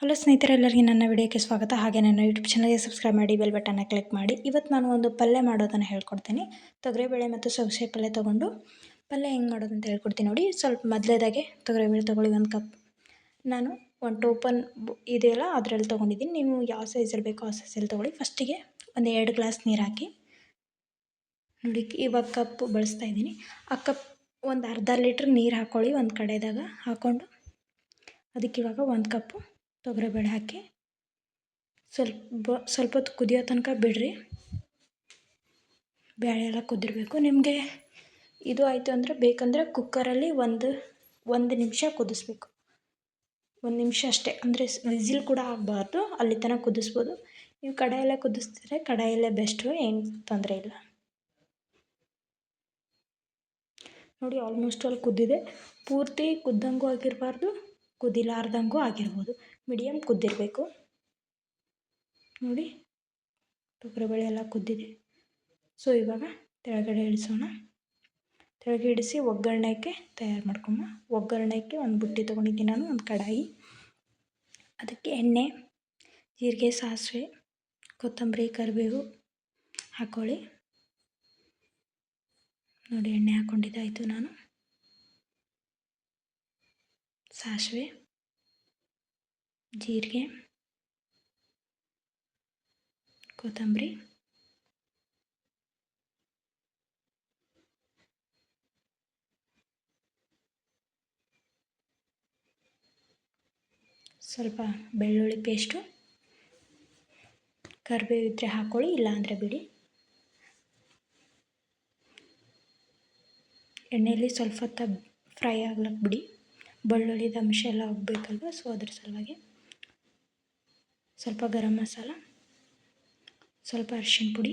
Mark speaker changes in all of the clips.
Speaker 1: Hello ಸ್ನೇಹಿತರೆಲ್ಲರಿಗೆ ನನ್ನ ವಿಡಿಯೋಕ್ಕೆ ಸ್ವಾಗತ. ಹಾಗೆ ನನ್ನ ಯೂಟ್ಯೂಬ್ ಚಾನಲ್ಗೆ ಸಬ್ಸ್ಕ್ರೈಬ್ ಮಾಡಿ ಬೆಲ್ ಬಟನ್ನ ಕ್ಲಿಕ್ ಮಾಡಿ. ಇವತ್ತು ನಾನು ಒಂದು ಪಲ್ಯ ಮಾಡೋದನ್ನು ಹೇಳ್ಕೊಡ್ತೀನಿ. ತೊಗರಿಬೇಳೆ ಮತ್ತು ಸೌಸೆ ಪಲ್ಯ ತೊಗೊಂಡು ಪಲ್ಯ ಹೆಂಗೆ ಮಾಡೋದು ಅಂತ ಹೇಳ್ಕೊಡ್ತೀನಿ ನೋಡಿ. ಸ್ವಲ್ಪ ಮೊದಲೇದಾಗೆ ತೊಗರಿಬೇಳೆ ತೊಗೊಳ್ಳಿ ಒಂದು ಕಪ್ ನಾನು ಒಂದು ಟೋಪನ್ ಇದೆಯಲ್ಲ ಅದರಲ್ಲಿ ತೊಗೊಂಡಿದ್ದೀನಿ. ನೀವು ಯಾವ ಸೈಜಲ್ಲಿ ಬೇಕೋ ಆ ಸೈಜಲ್ಲಿ ತೊಗೊಳ್ಳಿ. ಫಸ್ಟಿಗೆ ಒಂದು ಎರಡು ಗ್ಲಾಸ್ ನೀರು ಹಾಕಿ ನೋಡಿ, ಇವಾಗ ಕಪ್ ಬಳಸ್ತಾ ಇದ್ದೀನಿ. ಆ ಕಪ್ ಒಂದು ಅರ್ಧ ಲೀಟ್ರ್ ನೀರು ಹಾಕ್ಕೊಳ್ಳಿ ಒಂದು ಕಡೆದಾಗ ಹಾಕ್ಕೊಂಡು ಅದಕ್ಕೆ ಇವಾಗ ಒಂದು ಕಪ್ಪು ತೊಗರಿಬೇಳೆ ಹಾಕಿ ಸ್ವಲ್ಪ ಸ್ವಲ್ಪ ಹೊತ್ತು ಕುದಿಯೋ ತನಕ ಬಿಡಿರಿ. ಬೇಳೆ ಎಲ್ಲ ಕುದಿರಬೇಕು. ನಿಮಗೆ ಇದು ಆಯಿತು ಅಂದರೆ ಬೇಕಂದರೆ ಕುಕ್ಕರಲ್ಲಿ ಒಂದು ಒಂದು ನಿಮಿಷ ಕುದಿಸ್ಬೇಕು. ಒಂದು ನಿಮಿಷ ಅಷ್ಟೇ. ಅಂದರೆ ವಿಸಿಲ್ ಕೂಡ ಆಗಬಾರ್ದು. ಅಲ್ಲಿ ತನಕ ಕುದಿಸ್ಬೋದು. ನೀವು ಕಡಾಯಲ್ಲೇ ಕುದಿಸ್ತಿದ್ರೆ ಕಡಾಯಲ್ಲೇ ಬೆಸ್ಟು ಏನು ತೊಂದರೆ ಇಲ್ಲ. ನೋಡಿ ಆಲ್ಮೋಸ್ಟ್ ಅಲ್ಲಿ ಕುದ್ದಿದೆ. ಪೂರ್ತಿ ಕುದ್ದಂಗೂ ಆಗಿರಬಾರ್ದು. ಕುದಿಲಾರ್ದಂಗೂ ಆಗಿರ್ಬೋದು. ಮೀಡಿಯಮ್ ಕುದ್ದಿರಬೇಕು. ನೋಡಿ ತೊಗರಿಬೇಳೆ ಎಲ್ಲ ಕುದ್ದಿದೆ. ಸೊ ಇವಾಗ ತೆಳಗಡೆ ಇಳಿಸೋಣ. ತೆಳಗೆ ಇಡಿಸಿ ಒಗ್ಗರಣೆಗೆ ತಯಾರು ಮಾಡ್ಕೊಂಬ. ಒಗ್ಗರಣೆಗೆ ಒಂದು ಬುಟ್ಟಿ ತೊಗೊಂಡಿದ್ದೀನಿ ನಾನು, ಒಂದು ಕಡಾಯಿ. ಅದಕ್ಕೆ ಎಣ್ಣೆ, ಜೀರಿಗೆ, ಸಾಸಿವೆ, ಕೊತ್ತಂಬರಿ, ಕರಿಬೇವು ಹಾಕೊಳ್ಳಿ. ನೋಡಿ, ಎಣ್ಣೆ ಹಾಕ್ಕೊಂಡಿದ್ದಾಯಿತು ನಾನು. ಸಾಸಿವೆ. ಜೀರಿಗೆ, ಕೊತ್ತಂಬರಿ, ಸ್ವಲ್ಪ ಬೆಳ್ಳುಳ್ಳಿ ಪೇಸ್ಟು ಕರಿಬೇವು ಇದ್ದರೆ ಹಾಕ್ಕೊಳ್ಳಿ ಇಲ್ಲಾಂದರೆ ಬಿಡಿ. ಎಣ್ಣೆಯಲ್ಲಿ ಸ್ವಲ್ಪ ಹೊತ್ತು ಫ್ರೈ ಆಗ್ಲಕ್ಕೆ ಬಿಡಿ. ಬೆಳ್ಳುಳ್ಳಿದ ಅಂಶ ಎಲ್ಲ ಹೋಗ್ಬೇಕಲ್ವ? ಸೊ ಅದ್ರ ಸಲುವಾಗಿ ಸ್ವಲ್ಪ ಗರಂ ಮಸಾಲ, ಸ್ವಲ್ಪ ಅರಿಶಿನ ಪುಡಿ,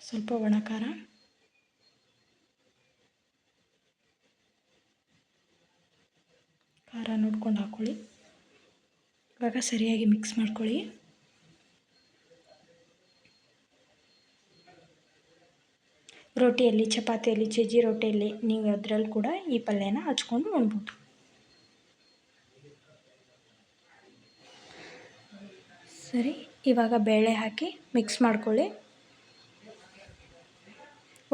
Speaker 1: ಸ್ವಲ್ಪ ಒಣ ಖಾರ ಖಾರ ನೋಡ್ಕೊಂಡು ಹಾಕ್ಕೊಳ್ಳಿ ಇವಾಗ ಸರಿಯಾಗಿ ಮಿಕ್ಸ್ ಮಾಡ್ಕೊಳ್ಳಿ. ರೊಟ್ಟಿಯಲ್ಲಿ ಚಪಾತಿಯಲ್ಲಿ ಚಜ್ಜಿ ರೊಟ್ಟಿಯಲ್ಲಿ ನೀವು ಅದರಲ್ಲಿ ಕೂಡ ಈ ಪಲ್ಯನ ಹಚ್ಕೊಂಡು ಉಣ್ಬೋದು ಸರಿ, ಇವಾಗ ಬೇಳೆ ಹಾಕಿ ಮಿಕ್ಸ್ ಮಾಡ್ಕೊಳ್ಳಿ.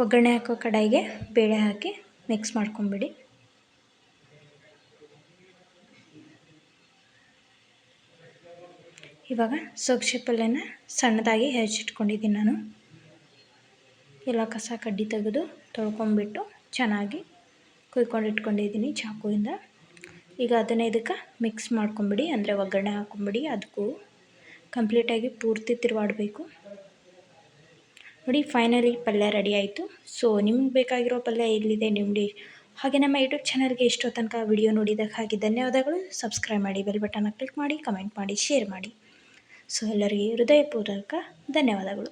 Speaker 1: ಒಗ್ಗರಣೆ ಹಾಕೋ ಕಡಾಯಿಗೆ ಬೇಳೆ ಹಾಕಿ ಮಿಕ್ಸ್ ಮಾಡ್ಕೊಂಬಿಡಿ. ಇವಾಗ ಸೋಕ್ಷಿ ಪಲ್ಯನ ಸಣ್ಣದಾಗಿ ಹೆಚ್ಚಿಟ್ಕೊಂಡಿದ್ದೀನಿ ನಾನು. ಎಲ್ಲ ಕಸ ಕಡ್ಡಿ ತೆಗೆದು ತೊಳ್ಕೊಂಬಿಟ್ಟು ಚೆನ್ನಾಗಿ ಕುಯ್ಕೊಂಡಿಟ್ಕೊಂಡಿದ್ದೀನಿ ಚಾಕುವಿಂದ. ಈಗ ಅದನ್ನೇ ಇದಕ್ಕೆ ಮಿಕ್ಸ್ ಮಾಡ್ಕೊಂಬಿಡಿ, ಅಂದರೆ ಒಗ್ಗರಣೆ ಹಾಕೊಂಬಿಡಿ, ಅದಕ್ಕೂ. ಕಂಪ್ಲೀಟಾಗಿ ಪೂರ್ತಿ ತಿರುವಾಡಬೇಕು. ನೋಡಿ ಫೈನಲಿ ಪಲ್ಯ ರೆಡಿ ಆಯಿತು. ಸೊ ನಿಮ್ಗೆ ಬೇಕಾಗಿರೋ ಪಲ್ಯ ಇಲ್ಲಿದೆ ನಿಮ್ಮಡಿ ಹಾಗೆ ನಮ್ಮ ಯೂಟ್ಯೂಬ್ ಚಾನಲ್ಗೆ ಎಷ್ಟೋ ತನಕ ವಿಡಿಯೋ ನೋಡಿದ್ದಕ್ಕಾಗಿ ಧನ್ಯವಾದಗಳು. ಸಬ್ಸ್ಕ್ರೈಬ್ ಮಾಡಿ ಬೆಲ್ ಬಟನ್ನ ಕ್ಲಿಕ್ ಮಾಡಿ ಕಮೆಂಟ್ ಮಾಡಿ ಶೇರ್ ಮಾಡಿ. ಸೊ ಎಲ್ಲರಿಗೆ ಹೃದಯಪೂರ್ವಕ ಧನ್ಯವಾದಗಳು.